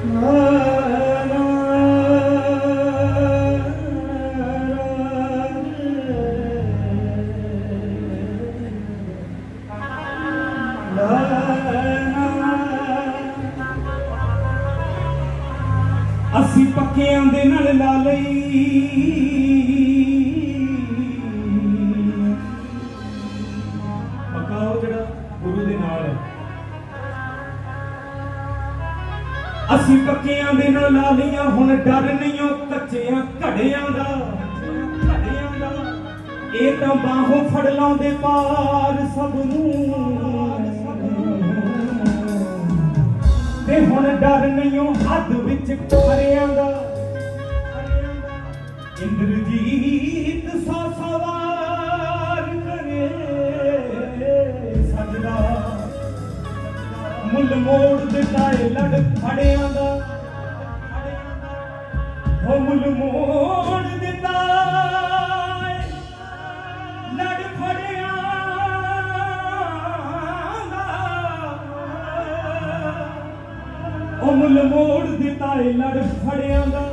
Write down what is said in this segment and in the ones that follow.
ਅਸੀਂ ਪੱਕਿਆਂ ਦੇ ਨਾਲ ਲਾ ਲਈ। ਅਸੀਂ ਪੱਕਿਆਂ ਦੇ ਨਾਲ ਲਾ ਲਈਆਂ ਹੁਣ ਡਰ ਨਹੀਂ ਉਹ ਕੱਚਿਆਂ ਘੜਿਆਂ ਦਾ ਘੜਿਆਂ ਦਾ। ਇਹ ਤਾਂ ਬਾਹੋਂ ਫੜ ਲਾਉਂਦੇ ਪਾਰ ਸਭ ਨੂੰ ਤੇ ਹੁਣ ਡਰ ਨਹੀਂ ਉਹ ਹੱਦ ਵਿੱਚ ਖਰਿਆਂ ਦਾ। ਇੰਦਰਜੀਤ ਸਾ ਮੁੱਲ ਮੋੜ ਦਿੱਤਾ ਏ ਲੜ ਖੜਿਆਂ ਦਾ। ਹੋ ਮੁੱਲ ਮੋੜ ਦਿੱਤਾ ਲੜ ਖੜਿਆਂ ਦਾ। ਉਹ ਮੁੱਲ ਮੋੜ ਦਿੱਤਾ ਏ, ਲੜ ਫੜਿਆਂ ਦਾ।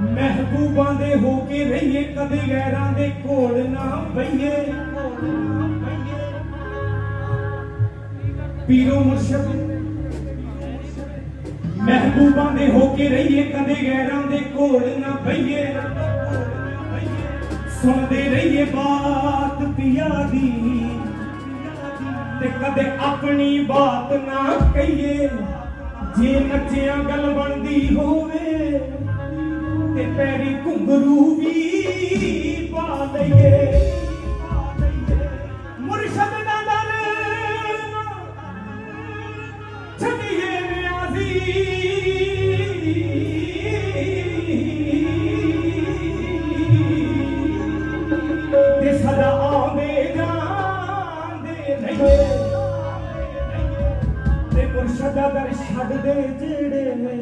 ਮਹਿਬੂਬਾਂ ਦੇ ਹੋ ਕੇ ਰਹੀਏ, ਕਦੇ ਗੈਰਾਂ ਦੇ ਕੋਲ ਨਾ ਬਈਏ ਪੀਰੋ ਮੁਰਸ਼ਦ। ਮਹਿਬੂਬਾਂ ਦੇ ਹੋ ਕੇ ਰਹੀਏ ਕਦੇ ਗੈਰਾਂ ਦੇ ਕੋਲ ਨਾ ਬਈਏ ਸੁਣਦੇ ਰਹੀਏ ਬਾਤ ਪਿਆ ਦੀ। ਤੇ ਕਦੇ ਆਪਣੀ ਬਾਤ ਨਾ ਕਹੀਏ। ਜੇ ਨੱਚਿਆਂ ਗੱਲ ਬਣਦੀ ਹੋਵੇ, ਤੇ ਪੈਰੀ ਘੁੰਗਰੂ ਵੀ ਪਾ ਲਈਏ ਤੇ ਸਦਾ ਆਉਂਦੇ ਜਾਂਦੇ ਰਹੀਏ, ਤੇ ਮੁਰਸ਼ਦਾ ਦਰ ਛੱਡਦੇ ਜਿਹੜੇ ਨੇ।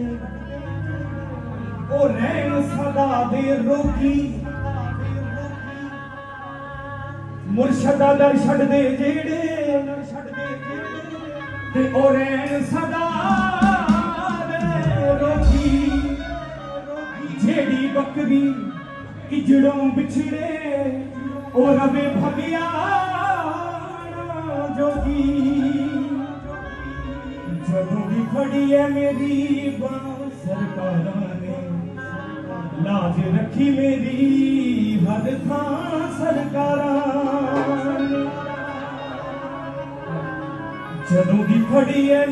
ਉਹ ਰਹਿਣ ਸਦਾ ਦੇ ਰੋਗੀ। ਮੁਰਸ਼ਦਾ ਦਰ ਛੱਡਦੇ ਛੱਡਦੇ ਜਿਹੜੇ ਤੇ ਉਹ ਰਹਿਣ ਸਦਾ कि बिछड़े और रवे भगिया जोगी। जदों भी खड़ी है मेरी सरकार ने लाज रखी मेरी हर थान सरकार जदों भी खड़ी है